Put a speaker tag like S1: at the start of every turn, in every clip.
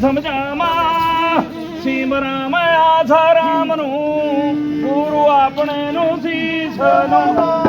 S1: ਸਮਝਾਵਾਂ। ਸੀਮ ਰਾਮ ਆਸਾ ਰਾਮ ਨੂੰ ਗੁਰੂ ਆਪਣੇ ਨੂੰ ਸੀਸ ਨੂੰ।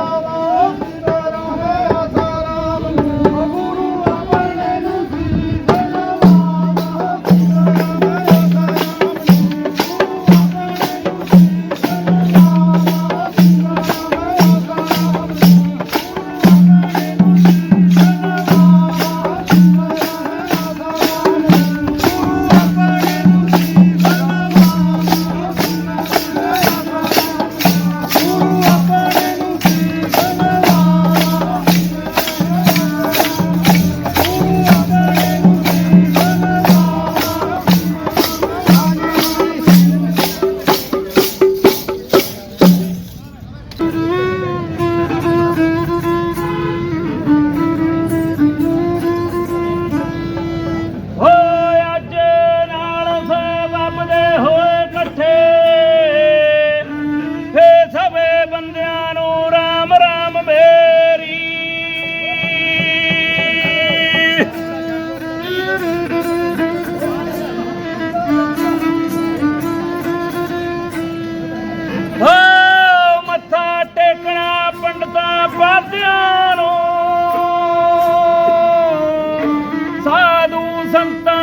S1: ਇਕੱਠੇ। ਫੇ ਸਭੇ ਬੰਦਿਆਂ ਨੂੰ ਰਾਮ ਰਾਮ ਮੇਰੀ। ਹੋ ਮੱਥਾ ਟੇਕਣਾ ਪੰਡਤਾਂ ਪਾਦਿਆਂ ਨੂੰ। ਸਾਧੂ ਸੰਤਾਂ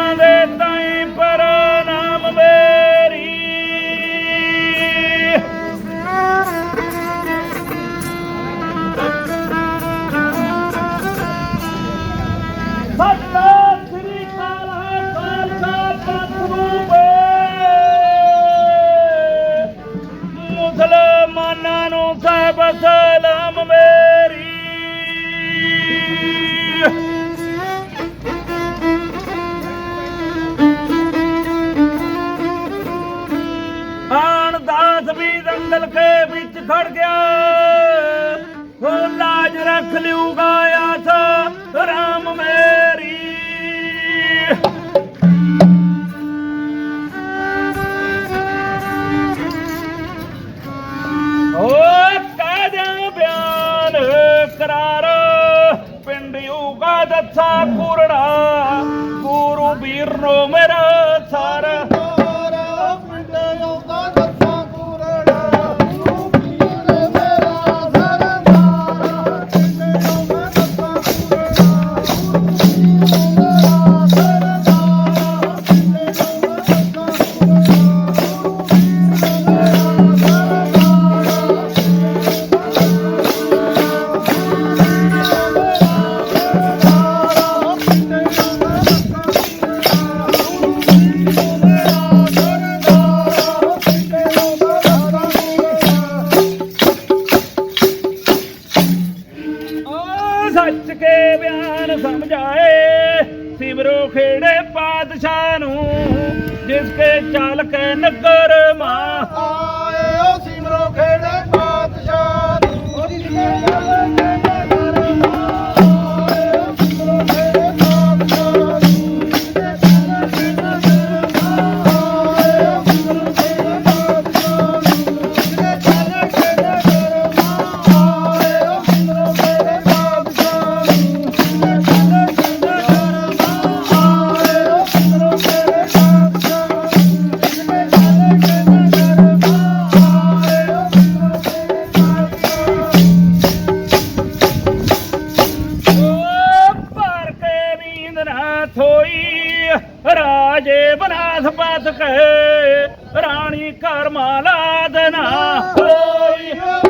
S1: ਦਾਸ ਕੇ ਵਿੱਚ ਖੜ ਗਿਆ। ਹੋ ਲਾਜ ਰੱਖ ਲਿਊਗਾ ਆਸ, ਰਾਮ ਮੇਰੀ। ਓ ਕਹਿ ਦਿਆਂ ਬਿਆਨ, ਕਰਾਰ, ਪਿੰਡ ਯੂਗਾ ਦੱਸਾ ਕੁਰੜਾ ਗੁਰੂ ਵੀਰ ਨੋ ਮੇਰਾ। ਸੱਚ ਕੇ ਬਿਆਨ ਸਮਝਾਏ, ਸਿਮਰੋ ਖੇੜੇ ਪਾਤਸ਼ਾਹ ਨੂੰ, ਜਿਸ ਕੇ ਚਾਲ ਕੇ ਨਗਰ ਮਾਂ ਓ આજે બનાસ પાથ કહે રાણી કરમાલા દના હોય.